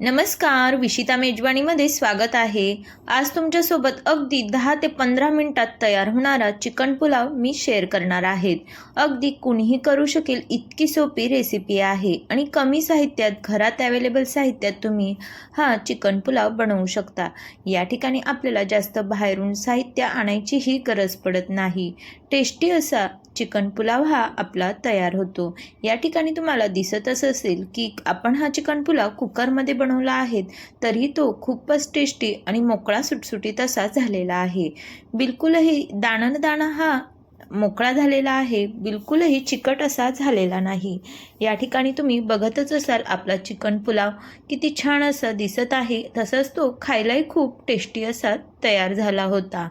नमस्कार विशिता मेजवानीमध्ये स्वागत आहे. आज तुमच्यासोबत अगदी दहा ते पंधरा मिनटात तयार होणारा चिकन पुलाव मी शेअर करणार आहेत. अगदी कुणीही करू शकेल इतकी सोपी रेसिपी आहे आणि कमी साहित्यात घरात अवेलेबल साहित्यात तुम्ही हा चिकन पुलाव बनवू शकता. या ठिकाणी आपल्याला जास्त बाहेरून साहित्य आणायचीही गरज पडत नाही. टेस्टी असा चिकन पुलाव हा आपला तयार होतो. या ठिकाणी तुम्हाला दिसतच असेल की आपण हा चिकन पुलाव कुकरमध्ये बन बनवला आहेत तरी तो खूपच टेस्टी आणि मोकळा सुटसुटीत असा झालेला आहे. बिलकुलही दाणनदाणा दाणा हा मोकळा झालेला आहे बिलकुलही चिकट असा झालेला नाही. या ठिकाणी तुम्ही बघतच असाल आपला चिकन पुलाव किती छान असा दिसत आहे तसंच तो खायलाही खूप टेस्टी असा तयार झाला होता.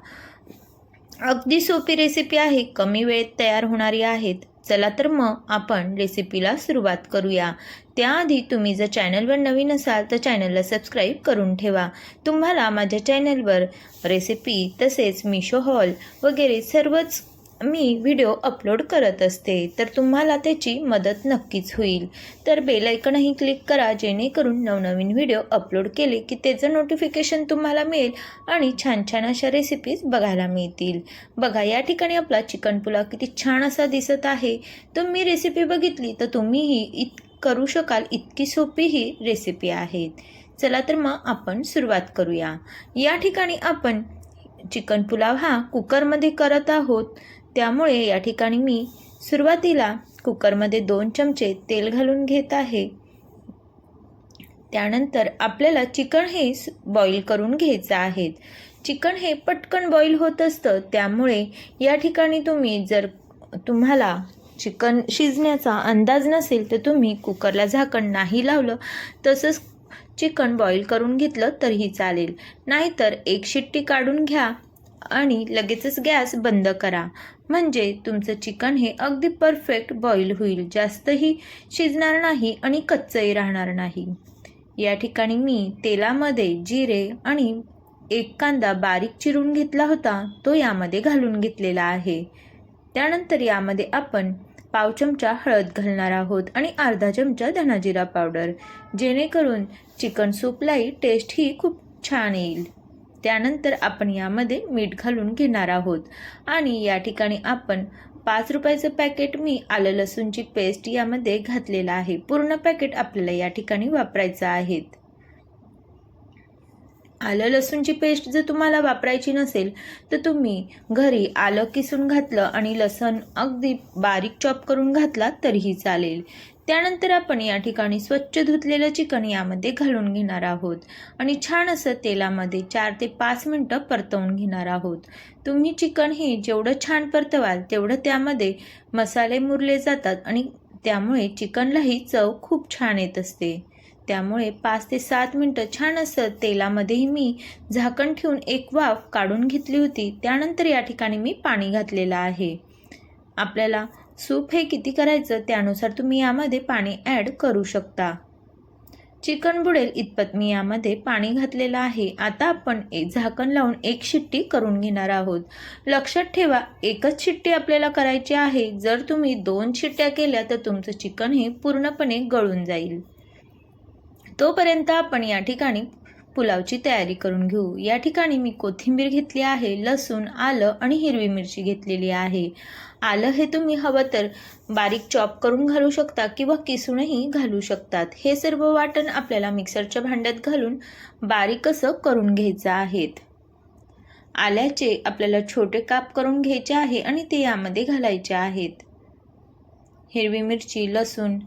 अगदी सोपी रेसिपी आहे कमी वेळेत तयार होणारी आहेत. चला तर मग आपण रेसिपीला सुरुवात करूया. त्याआधी तुम्ही जर चॅनलवर नवीन असाल तर चॅनलला सबस्क्राईब करून ठेवा. तुम्हाला माझ्या चॅनलवर रेसिपी तसेच मिशो हॉल वगैरे सर्वच मी व्हिडिओ अपलोड करत असते तर तुम्हाला त्याची मदत नक्कीच होईल. तर बेलायकनही क्लिक करा जेणेकरून नवनवीन व्हिडिओ अपलोड केले की त्याचं नोटिफिकेशन तुम्हाला मिळेल आणि छान छान अशा रेसिपीज बघायला मिळतील. बघा या ठिकाणी आपला चिकन पुलाव किती छान असा दिसत आहे. तुम्ही रेसिपी बघितली तर तुम्हीही इत करू शकाल इतकी सोपी ही रेसिपी आहेत चला तर मग आपण सुरुवात करूया. या ठिकाणी आपण चिकन पुलाव हा कुकरमध्ये करत आहोत. त्यामुळे या ठिकाणी मी सुरुवातीला कुकरमध्ये दोन चमचे तेल घालून घेत आहे. त्यानंतर आपल्याला चिकन हे बॉईल करून घ्यायचं आहे. चिकन हे पटकन बॉईल होत असतं. त्यामुळे या ठिकाणी तुम्ही जर तुम्हाला चिकन शिजण्याचा अंदाज नसेल तर तुम्ही कुकरला झाकण नाही लावलं तसंच चिकन बॉईल करून घेतलं तरीही चालेल. नाहीतर एक शिट्टी काढून घ्या आणि लगेचच गॅस बंद करा. म्हणजे तुमचं चिकन हे अगदी परफेक्ट बॉईल होईल. जास्तही शिजणार नाही आणि कच्चंही राहणार नाही. या ठिकाणी मी तेलामध्ये जिरे आणि एक कांदा बारीक चिरून घेतला होता तो यामध्ये घालून घेतलेला आहे. त्यानंतर यामध्ये आपण पाव चमचा हळद घालणार आहोत आणि अर्धा चमचा धनाजिरा पावडर जेणेकरून चिकन सूपलाही टेस्ट ही खूप छान येईल. त्यानंतर आपण यामध्ये मीठ घालून घेणार आहोत आणि या ठिकाणी आपण पाच रुपयाचं पॅकेट मी आलं लसूणची पेस्ट यामध्ये घातलेलं आहे. पूर्ण पॅकेट आपल्याला या ठिकाणी वापरायचं आहेत आलं लसूणची पेस्ट जर तुम्हाला वापरायची नसेल तर तुम्ही घरी आलं किसून घातलं आणि लसण अगदी बारीक चॉप करून घातला तरीही चालेल. त्यानंतर आपण या ठिकाणी स्वच्छ धुतलेलं चिकन यामध्ये घालून घेणार आहोत आणि छान असं तेलामध्ये चार ते पाच मिनटं परतवून घेणार आहोत. तुम्ही चिकन हे जेवढं छान परतवाल तेवढं त्यामध्ये मसाले मुरले जातात आणि त्यामुळे चिकनलाही चव खूप छान येत असते. त्यामुळे पाच ते सात मिनटं छान असं तेलामध्येही मी झाकण ठेवून एक वाफ काढून घेतली होती. त्यानंतर या ठिकाणी मी पाणी घातलेलं आहे. आपल्याला सूप हे किती करायचं त्यानुसार तुम्ही यामध्ये पाणी ॲड करू शकता. चिकन बुडेल इतपत मी यामध्ये पाणी घातलेलं आहे. आता आपण एक झाकण लावून एक शिट्टी करून घेणार आहोत. लक्षात ठेवा एकच शिट्टी आपल्याला करायची आहे. जर तुम्ही दोन शिट्ट्या केल्या तर तुमचं चिकन हे पूर्णपणे गळून जाईल. तोपर्यंत आपण या ठिकाणी पुलावची तयारी करून घेऊ. या ठिकाणी मी कोथिंबीर घेतली आहे लसूण आलं आणि हिरवी मिरची घेतलेली आहे. आलं हे तुम्ही हवं तर बारीक चॉप करून घालू शकता किंवा किसूनही घालू शकतात. हे सर्व वाटण आपल्याला मिक्सरच्या भांड्यात घालून बारीक असं करून घ्यायचं आहेत आल्याचे आपल्याला छोटे काप करून घ्यायचे आहे आणि ते यामध्ये घालायचे आहेत. हिरवी मिरची लसूण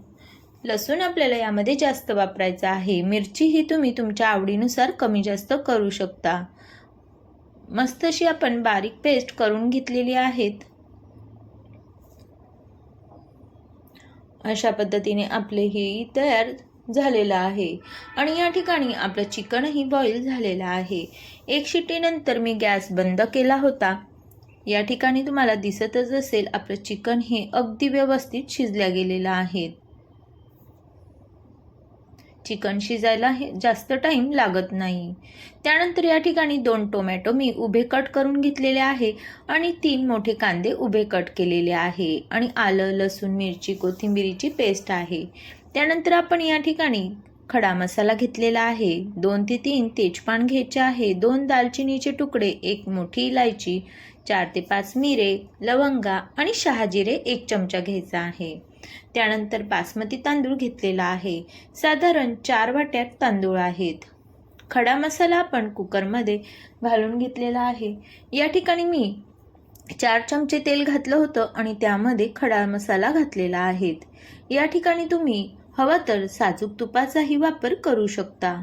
लसूण आपल्याला यामध्ये जास्त वापरायचं आहे. मिरची ही तुम्ही तुमच्या आवडीनुसार कमी जास्त करू शकता. मस्त अशी आपण बारीक पेस्ट करून घेतलेली आहेत. अशा पद्धतीने आपले हे तयार झालेलं आहे. आणि या ठिकाणी आपलं चिकनही बॉईल झालेलं आहे. एक शिट्टीनंतर मी गॅस बंद केला होता. या ठिकाणी तुम्हाला दिसतच असेल आपलं चिकन हे अगदी व्यवस्थित शिजल्या गेलेलं आहे. चिकन शिजायला हे जास्त टाईम लागत नाही. त्यानंतर या ठिकाणी दोन टोमॅटो मी उभे कट करून घेतलेले आहे आणि तीन मोठे कांदे उभे कट केलेले आहे आणि आलं लसूण मिरची कोथिंबिरीची पेस्ट आहे. त्यानंतर आपण या ठिकाणी खडा मसाला घेतलेला आहे. दोन ते तीन तेजपान घ्यायचे आहे. दोन दालचिनीचे तुकडे एक मोठी इलायची चार ते पाच मिरे लवंगा आणि शहाजिरे एक चमचा घ्यायचा आहे. त्यानंतर बासमती तांदूळ घेतलेला आहे. साधारण चार वाट्यात तांदूळ आहेत. खडा मसाला आपण कुकरमध्ये घालून घेतलेला आहे. या ठिकाणी मी चार चमचे तेल घातलं होतं आणि त्यामध्ये खडा मसाला घातलेला आहेत या ठिकाणी तुम्ही हवा तर साजूक तुपाचाही वापर करू शकता.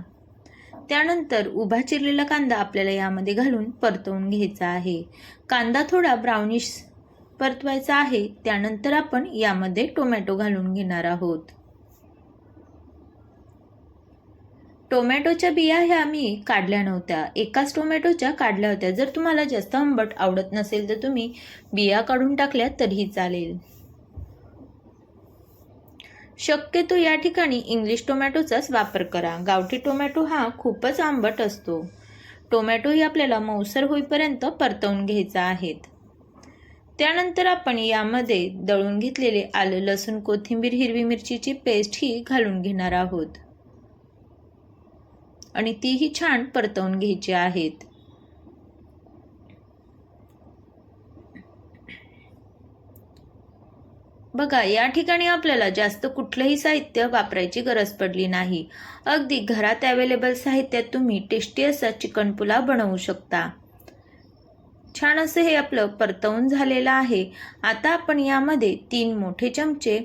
त्यानंतर उभा चिरलेला कांदा आपल्याला यामध्ये घालून परतवून घ्यायचा आहे. कांदा थोडा ब्राउनिश परतवायचा आहे त्यानंतर आपण यामध्ये टोमॅटो घालून घेणार आहोत. टोमॅटोच्या बिया ह्या मी काढल्या नव्हत्या. एकाच टोमॅटोच्या काढल्या होत्या. जर तुम्हाला जास्त आंबट आवडत नसेल तर तुम्ही बिया काढून टाकल्या तरीही चालेल. शक्यतो या ठिकाणी इंग्लिश टोमॅटोचाच वापर करा. गावठी टोमॅटो हा खूपच आंबट असतो. टोमॅटोही आपल्याला मऊसर होईपर्यंत परतवून घ्यायचा आहेत त्यानंतर आपण यामध्ये दळून घेतलेले आलं लसूण कोथिंबीर हिरवी मिरचीची पेस्ट ही घालून घेणार आहोत. आणि तीही छान परतवून घ्यायची आहेत. बघा या ठिकाणी आपल्याला जास्त कुठलंही साहित्य वापरायची गरज पडली नाही. अगदी घरात अवेलेबल साहित्यात तुम्ही टेस्टी असा चिकन पुलाव बनवू शकता. छान असं हे आपलं परतवून झालेलं आहे. आता आपण यामध्ये तीन मोठे चमचे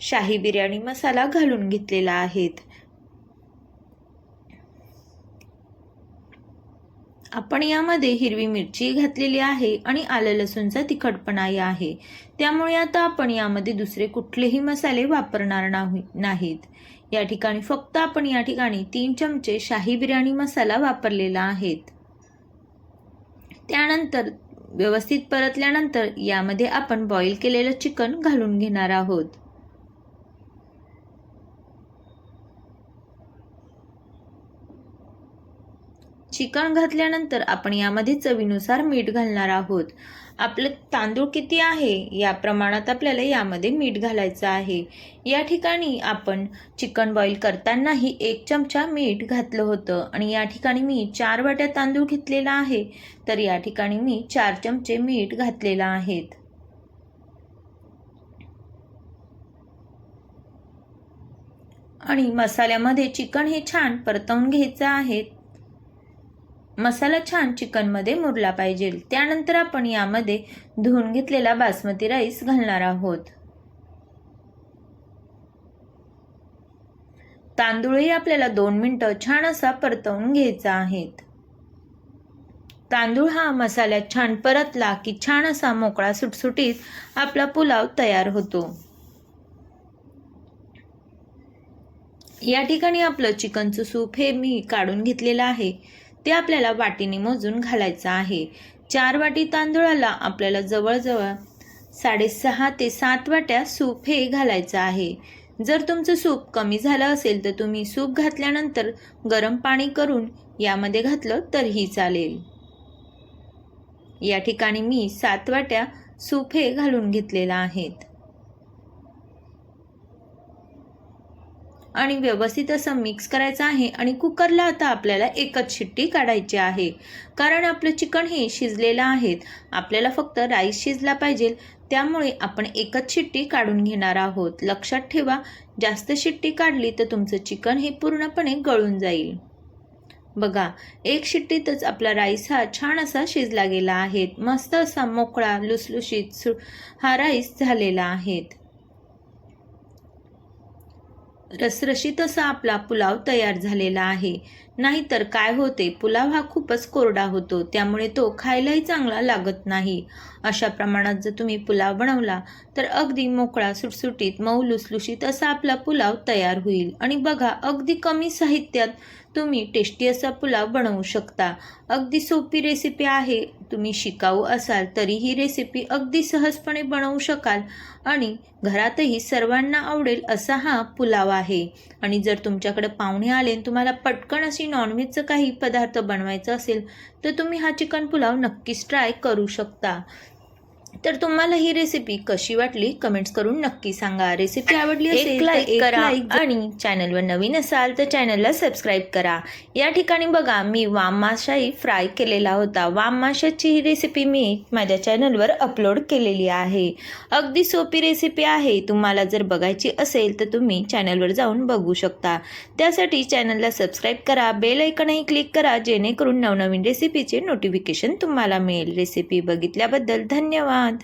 शाही बिर्याणी मसाला घालून घेतलेला आहेत. आपण यामध्ये हिरवी मिरची घातलेली आहे आणि आलं लसूणचा तिखटपणाही आहे. त्यामुळे आता आपण यामध्ये दुसरे कुठलेही मसाले वापरणार नाही नाहीत. या ठिकाणी फक्त आपण या ठिकाणी तीन चमचे शाही बिर्याणी मसाला वापरलेला आहेत. त्यानंतर व्यवस्थित परतल्यानंतर यामध्ये आपण बॉईल केलेलं चिकन घालून घेणार आहोत. चिकन घातल्यानंतर आपण यामध्ये चवीनुसार मीठ घालणार आहोत. आपलं तांदूळ किती आहे? या प्रमाणात आपल्याला यामध्ये मीठ घालायचं आहे. या ठिकाणी आपण चिकन बॉईल करतानाही एक चमचा मीठ घातलं होतं आणि या ठिकाणी मी चार वाट्या तांदूळ घेतलेला आहे. तर या ठिकाणी मी चार चमचे मीठ घातलेलं आहेत. आणि मसाल्यामध्ये चिकन हे छान परतवून घ्यायचं आहे. मसाला छान चिकनमध्ये मुरला पाहिजे. त्यानंतर आपण यामध्ये धुवून घेतलेला बासमती राईस घालणार आहोत. तांदूळही आपल्याला दोन मिनटं छान असा परतवून घ्यायचा आहेत. तांदूळ हा मसाल्यात छान परतला की छान असा मोकळा सुटसुटीत आपला पुलाव तयार होतो. या ठिकाणी आपलं चिकनचं सूप हे मी काढून घेतलेलं आहे. ते आपल्याला वाटीने मोजून घालायचं आहे. चार वाटी तांदूळाला आपल्याला जवळजवळ साडेसहा ते सात वाट्या सूप हे घालायचं आहे. जर तुमचं सूप कमी झालं असेल तर तुम्ही सूप घातल्यानंतर गरम पाणी करून यामध्ये घातलं तरीही चालेल. या ठिकाणी मी सात वाट्या सूप हे घालून घेतलेलं आहेत आणि व्यवस्थित असं मिक्स करायचं आहे आणि कुकरला आता आपल्याला एकच शिट्टी काढायची आहे. कारण आपलं चिकन हे शिजलेलं आहेत. आपल्याला फक्त राईस शिजला पाहिजे. त्यामुळे आपण एकच शिट्टी काढून घेणार आहोत. लक्षात ठेवा जास्त शिट्टी काढली तर तुमचं चिकन हे पूर्णपणे गळून जाईल. बघा एक शिट्टीतच आपला राईस हा छान असा शिजला गेला आहे. मस्त असा मोकळा लुसलुशीत सु हा राईस झालेला आहे. रसरशीत असा आपला पुलाव तयार झालेला आहे. नाहीतर काय होते? पुलाव हा खूपच कोरडा होतो त्यामुळे तो खायलाही चांगला लागत नाही. अशा प्रमाणात जर तुम्ही पुलाव बनवला तर अगदी मोकळा सुटसुटीत मऊ लुसलुशीत असा आपला पुलाव तयार होईल. आणि बघा अगदी कमी साहित्यात तुम्ही टेस्टी असा पुलाव बनवू शकता. अगदी सोपी रेसिपी आहे. तुम्ही शिकाऊ असाल तरी ही रेसिपी अगदी सहजपणे बनवू शकाल. आणि घरातही सर्वांना आवडेल असा हा पुलाव आहे. आणि जर तुमच्याकडे पाहुणे आले आणि तुम्हाला पटकन अशी नॉनव्हेजचं काही पदार्थ बनवायचं असेल तर तुम्ही हा चिकन पुलाव नक्कीच ट्राय करू शकता. तर तुम्हाला ही रेसिपी कशी वाटली? कमेंट्स करून नक्की सांगा. रेसिपी आवडली एक असेल एक करा. आणि चॅनलवर नवीन असाल तर चॅनलला सबस्क्राईब करा. या ठिकाणी बघा मी वाम माशाही फ्राय केलेला होता. वाम माशाची ही रेसिपी मी माझ्या चॅनलवर अपलोड केलेली आहे. अगदी सोपी रेसिपी आहे. तुम्हाला जर बघायची असेल तर तुम्ही चॅनलवर जाऊन बघू शकता. त्यासाठी चॅनलला सबस्क्राईब करा. बेल ऐकनही क्लिक करा. जेणेकरून नवनवीन रेसिपीचे नोटिफिकेशन तुम्हाला मिळेल. रेसिपी बघितल्याबद्दल धन्यवाद. চাঁদ